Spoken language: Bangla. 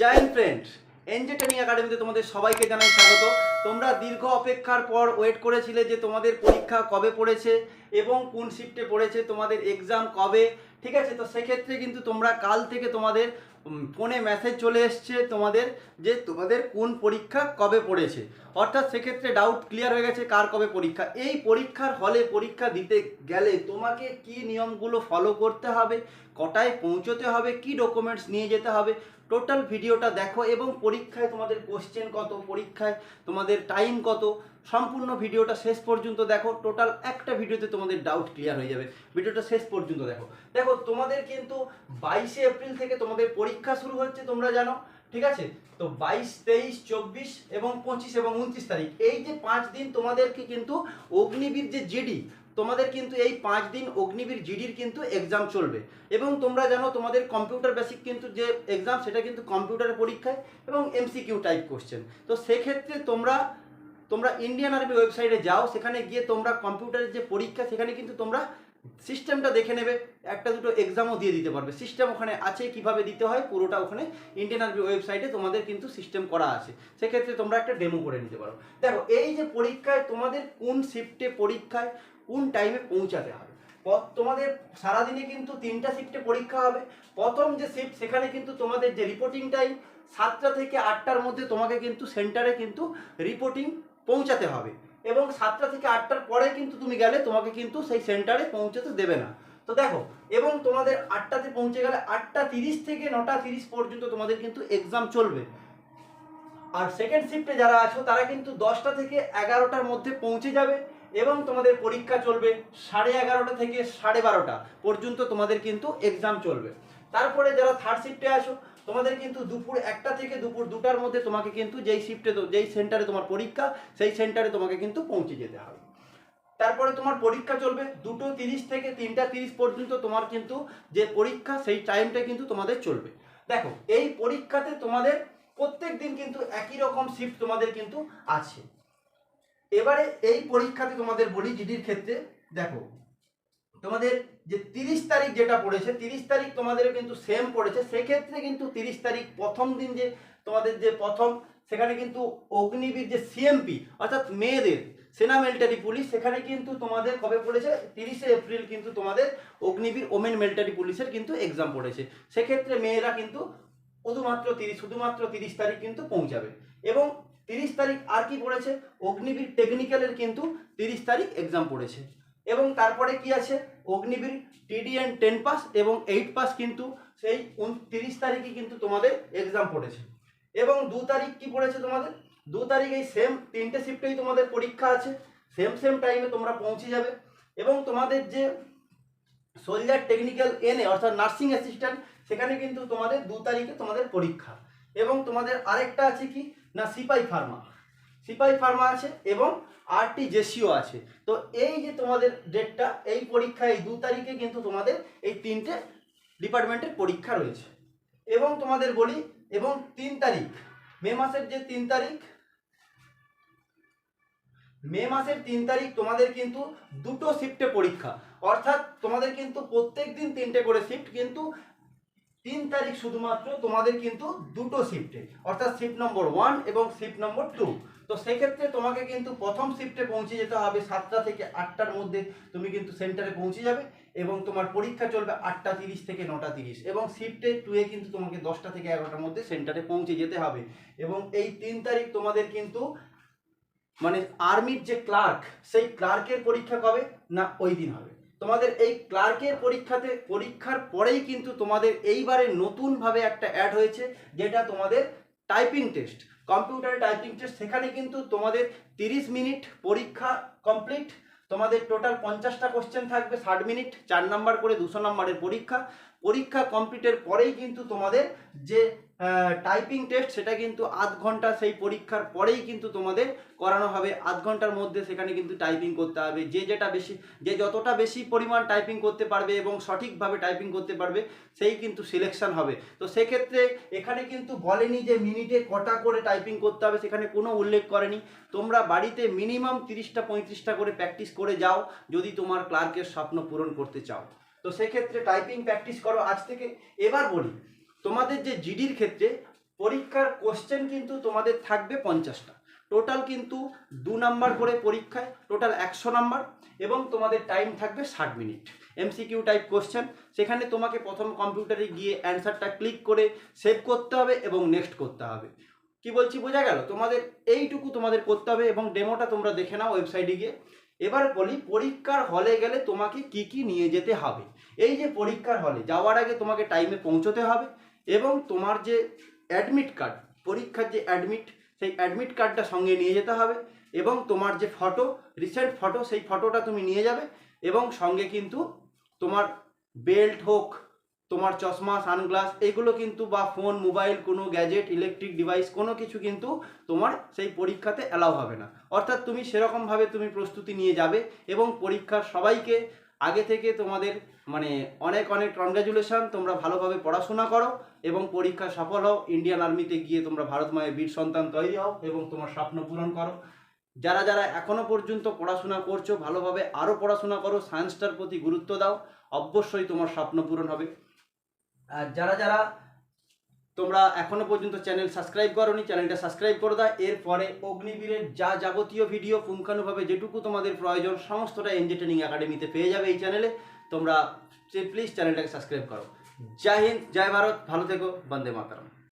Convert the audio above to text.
জয় ফ্রেন্ড এনজেটেনিং একাডেমিতে তোমাদের সবাইকে জানাই স্বাগত। তোমরা দীর্ঘ অপেক্ষার পর ওয়েট করেছিলে যে তোমাদের পরীক্ষা কবে পড়েছে এবং কোন শিফটে পড়েছে, তোমাদের এক্সাম কবে? ঠিক আছে, তো সেক্ষেত্রে কিন্তু তোমরা কাল থেকে তোমাদের ফোনে মেসেজ চলে এসছে তোমাদের যে তোমাদের কোন পরীক্ষা কবে পড়েছে। অর্থাৎ সেক্ষেত্রে ডাউট ক্লিয়ার হয়ে গেছে কার কবে পরীক্ষা। এই পরীক্ষার হলে পরীক্ষা দিতে গেলে তোমাকে কি নিয়মগুলো ফলো করতে হবে, কটায় পৌঁছতে হবে, কি ডকুমেন্টস নিয়ে যেতে হবে টোটাল ভিডিওটা দেখো এবং পরীক্ষায় তোমাদের কোশ্চেন কত, পরীক্ষায় তোমাদের টাইম কত, সম্পূর্ণ ভিডিওটা শেষ পর্যন্ত দেখো। টোটাল একটা ভিডিওতে তোমাদের ডাউট ক্লিয়ার হয়ে যাবে। ভিডিওটা শেষ পর্যন্ত দেখো। দেখো, তোমাদের কিন্তু বাইশে এপ্রিল থেকে তোমাদের পরীক্ষা শুরু হচ্ছে, তোমরা জানো। ঠিক আছে? তো বাইশ, তেইশ, চব্বিশ এবং পঁচিশ এবং উনত্রিশ তারিখ, এই যে পাঁচ দিন তোমাদেরকে কিন্তু অগ্নিবীর যে জিডি তোমাদের কিন্তু এই পাঁচ দিন অগ্নিবীর জিডির কিন্তু এক্সাম চলবে। এবং তোমরা জানো তোমাদের কম্পিউটার বেসিক কিন্তু যে এক্সাম সেটা কিন্তু কম্পিউটারের পরীক্ষায় এবং এমসিকিউ টাইপ কোশ্চেন তো সেক্ষেত্রে তোমরা তোমরা ইন্ডিয়ান আর্মি ওয়েবসাইটে যাও, সেখানে গিয়ে তোমরা কম্পিউটারের যে পরীক্ষা, সেখানে কিন্তু তোমরা সিস্টেমটা দেখে নেবে, একটা দুটো এক্সামও দিয়ে দিতে পারবে। সিস্টেম ওখানে আছে, কীভাবে দিতে হয়, পুরোটা ওখানে ইন্ডিয়ান আর্মি ওয়েবসাইটে তোমাদের কিন্তু সিস্টেম করা আছে। সেক্ষেত্রে তোমরা একটা ডেমো করে নিতে পারো। দেখো, এই যে পরীক্ষায় তোমাদের কোন শিফটে পরীক্ষায় কোন টাইমে পৌঁছাতে হবে? তোমাদের সারাদিনে কিন্তু তিনটা শিফটে পরীক্ষা হবে। প্রথম যে শিফট সেখানে কিন্তু তোমাদের যে রিপোর্টিং টাইম সাতটা থেকে আটটার মধ্যে তোমাকে কিন্তু সেন্টারে কিন্তু রিপোর্টিং পৌঁছাতে হবে। এবং সাতটা থেকে আটটার পরে কিন্তু তুমি গেলে তোমাকে কিন্তু সেই সেন্টারে পৌঁছাতে দেবে না। তো দেখো, এবং তোমাদের আটটাতে পৌঁছে গেলে আটটা তিরিশ থেকে নটা তিরিশ পর্যন্ত তোমাদের কিন্তু এক্সাম চলবে। আর সেকেন্ড শিফটে যারা আছো, তারা কিন্তু দশটা থেকে এগারোটার মধ্যে পৌঁছে যাবে। এবং তোমাদের পরীক্ষা চলবে সাড়ে এগারোটা থেকে সাড়ে বারোটা পর্যন্ত তোমাদের কিন্তু এক্সাম চলবে। তারপরে যারা থার্ড শিফটে আসো তোমাদের কিন্তু দুপুর একটা থেকে দুপুর দুটার মধ্যে তোমাকে কিন্তু যেই শিফটে যেই সেন্টারে তোমার পরীক্ষা, সেই সেন্টারে তোমাকে কিন্তু পৌঁছে যেতে হবে। তারপরে তোমার পরীক্ষা চলবে দুটো তিরিশ থেকে তিনটা তিরিশ পর্যন্ত তোমার কিন্তু যে পরীক্ষা, সেই টাইমটা কিন্তু তোমাদের চলবে। দেখো, এই পরীক্ষাতে তোমাদের প্রত্যেক দিন কিন্তু একই রকম শিফট তোমাদের কিন্তু আছে। এবারে এই পরীক্ষাতে তোমাদের বলি জিডির ক্ষেত্রে, দেখো, তোমাদের যে তিরিশ তারিখ যেটা পড়েছে, তিরিশ তারিখ তোমাদের কিন্তু সেম পড়েছে, সেক্ষেত্রে কিন্তু তিরিশ তারিখ প্রথম দিন যে তোমাদের যে প্রথম, সেখানে কিন্তু অগ্নিবীর যে সিএমপি অর্থাৎ মেয়েদের, সেনা মিলিটারি পুলিশ সেখানে কিন্তু তোমাদের কবে পড়েছে? তিরিশে এপ্রিল কিন্তু তোমাদের অগ্নিবীর ওমেন মিলিটারি পুলিশের কিন্তু এক্সাম পড়েছে। সেক্ষেত্রে মেয়েরা কিন্তু শুধুমাত্র তিরিশ শুধুমাত্র তিরিশ তারিখ কিন্তু পৌঁছাবে। এবং তিরিশ তারিখ আর কি পড়েছে? অগ্নিবীর টেকনিক্যালের কিন্তু তিরিশ তারিখ এক্সাম পড়েছে। এবং তারপরে কি আছে? অগ্নিবীর টিডিএন টেন পাস এবং এইট পাস কিন্তু সেই তিরিশ তারিখে কিন্তু তোমাদের এক্সাম পড়েছে। এবং দু তারিখ কি পড়েছে তোমাদের? দু তারিখ এই সেম তিনটে শিফটেই তোমাদের পরীক্ষা আছে। সেম সেম টাইমে তোমরা পৌঁছে যাবে। এবং তোমাদের যে সোলজার টেকনিক্যাল এনে অর্থাৎ নার্সিং অ্যাসিস্ট্যান্ট সেখানে কিন্তু তোমাদের দু তারিখে তোমাদের পরীক্ষা। এবং তোমাদের আরেকটা আছে কি? না সিপাই ফার্মা। সিপাই ফার্মা আছে এবং আরটি জেসিও আছে। তো এই যে তোমাদের ডেটটা এই পরীক্ষা এই দু তারিখে কিন্তু তোমাদের এই তিনটে ডিপার্টমেন্টের পরীক্ষা রয়েছে। এবং তোমাদের বলি, এবং তিন তারিখ, মে মাসের যে তিন তারিখ, মে মাসের তিন তারিখ তোমাদের কিন্তু দুটো শিফটে পরীক্ষা। অর্থাৎ তোমাদের কিন্তু প্রত্যেক দিন তিনটে করে শিফট কিন্তু তিন তারিখ শুধুমাত্র তোমাদের কিন্তু দুটো শিফটে অর্থাৎ শিফট নম্বর ওয়ান এবং শিফট নম্বর টু তো সেক্ষেত্রে তোমাকে কিন্তু প্রথম শিফটে পৌঁছে যেতে হবে সাতটা থেকে আটটার মধ্যে, তুমি কিন্তু সেন্টারে পৌঁছে যাবে এবং তোমার পরীক্ষা চলবে আটটা তিরিশ থেকে নটা তিরিশ এবং শিফটে টুয়ে কিন্তু তোমাকে দশটা থেকে এগারোটার মধ্যে সেন্টারে পৌঁছে যেতে হবে। এবং এই তিন তারিখ তোমাদের কিন্তু মানে আর্মির যে ক্লার্ক সেই ক্লার্কের পরীক্ষা কবে? না, ওই দিন হবে। তোমাদের এই ক্লার্কের পরীক্ষাতে, পরীক্ষার পরেই কিন্তু তোমাদের এইবারে নতুনভাবে একটা অ্যাড হয়েছে, যেটা তোমাদের টাইপিং টেস্ট কম্পিউটারে টাইপিং টেস্ট সেখানে কিন্তু তোমাদের তিরিশ মিনিট পরীক্ষা কমপ্লিট তোমাদের টোটাল পঞ্চাশটা কোশ্চেন থাকবে, ষাট মিনিট চার নাম্বার করে দুশো নাম্বারের পরীক্ষা। পরীক্ষা কমপ্লিটের পরেই কিন্তু তোমাদের যে টাইপিং টেস্ট সেটা কিন্তু আধ ঘণ্টা সেই পরীক্ষার পরেই কিন্তু তোমাদের করানো হবে। আধ ঘণ্টার মধ্যে সেখানে কিন্তু টাইপিং করতে হবে। যে যেটা বেশি, যে যতটা বেশি পরিমাণ টাইপিং করতে পারবে এবং সঠিকভাবে টাইপিং করতে পারবে, সেই কিন্তু সিলেকশন হবে। তো সেক্ষেত্রে এখানে কিন্তু বলেনি যে মিনিটে কটা করে টাইপিং করতে হবে, সেখানে কোনো উল্লেখ করেনি। তোমরা বাড়িতে মিনিমাম তিরিশটা, পঁয়ত্রিশটা করে প্র্যাকটিস করে যাও, যদি তোমার ক্লার্কের স্বপ্ন পূরণ করতে চাও। তো সেক্ষেত্রে টাইপিং প্র্যাকটিস করো আজ থেকে। এবার বলি, তোমাদের যে জিডির ক্ষেত্রে পরীক্ষার কোশ্চেন কিন্তু তোমাদের থাকবে পঞ্চাশটা। টোটাল কিন্তু দু নাম্বার করে পরীক্ষায় টোটাল একশো নাম্বার এবং তোমাদের টাইম থাকবে ষাট মিনিট এমসিকিউ টাইপ কোশ্চেন সেখানে তোমাকে প্রথম কম্পিউটারে গিয়ে অ্যান্সারটা ক্লিক করে সেভ করতে হবে এবং নেক্সট করতে হবে। কি বলছি, বোঝা গেল? তোমাদের এইটুকু তোমাদের করতে হবে এবং ডেমোটা তোমরা দেখে নাও ওয়েবসাইটে গিয়ে। এবার বলি পরীক্ষার হলে গেলে তোমাকে কি কি নিয়ে যেতে হবে। এই যে পরীক্ষার হলে যাওয়ার আগে তোমাকে টাইমে পৌঁছতে হবে এবং তোমার যে অ্যাডমিট কার্ড পরীক্ষার যে অ্যাডমিট সেই অ্যাডমিট কার্ডটা সঙ্গে নিয়ে যেতে হবে এবং তোমার যে ফটো রিসেন্ট ফটো সেই ফটোটা তুমি নিয়ে যাবে এবং সঙ্গে কিন্তু তোমার বেল্ট হোক তোমার চশমা, সানগ্লাস, এগুলো কিন্তু বা ফোন, মোবাইল, কোনো গ্যাজেট, ইলেকট্রিক ডিভাইস, কোনো কিছু কিন্তু তোমার সেই পরীক্ষাতে অ্যালাউ হবে না। অর্থাৎ তুমি সেরকমভাবে তুমি প্রস্তুতি নিয়ে যাবে এবং পরীক্ষার সবাইকে আগে থেকে তোমাদের মানে অনেক অনেক কনগ্রাচুলেশন তোমরা ভালোভাবে পড়াশোনা করো এবং পরীক্ষা সফল হও। ইন্ডিয়ান আর্মিতে গিয়ে তোমরা ভারত মায়ের বীর সন্তান তৈরি হও এবং তোমার স্বপ্ন পূরণ করো। যারা যারা এখনও পর্যন্ত পড়াশোনা করছ, ভালোভাবে আরও পড়াশোনা করো সায়েন্সটার প্রতি গুরুত্ব দাও, অবশ্যই তোমার স্বপ্ন পূরণ হবে। আর যারা যারা তোমরা এখনও পর্যন্ত চ্যানেল সাবস্ক্রাইব করোনি, চ্যানেলটা সাবস্ক্রাইব করে দাও। এরপরে অগ্নিবীরের যা যাবতীয় ভিডিও পুঙ্খানুভাবে যেটুকু তোমাদের প্রয়োজন, সমস্তটা এনজেটেনিং একাডেমিতে পেয়ে যাবে এই চ্যানেলে তোমরা প্লিজ চ্যানেলটাকে সাবস্ক্রাইব করো। জয় হিন্দ, জয় ভারত, ভালো থেকো, বন্দে মাতারাম।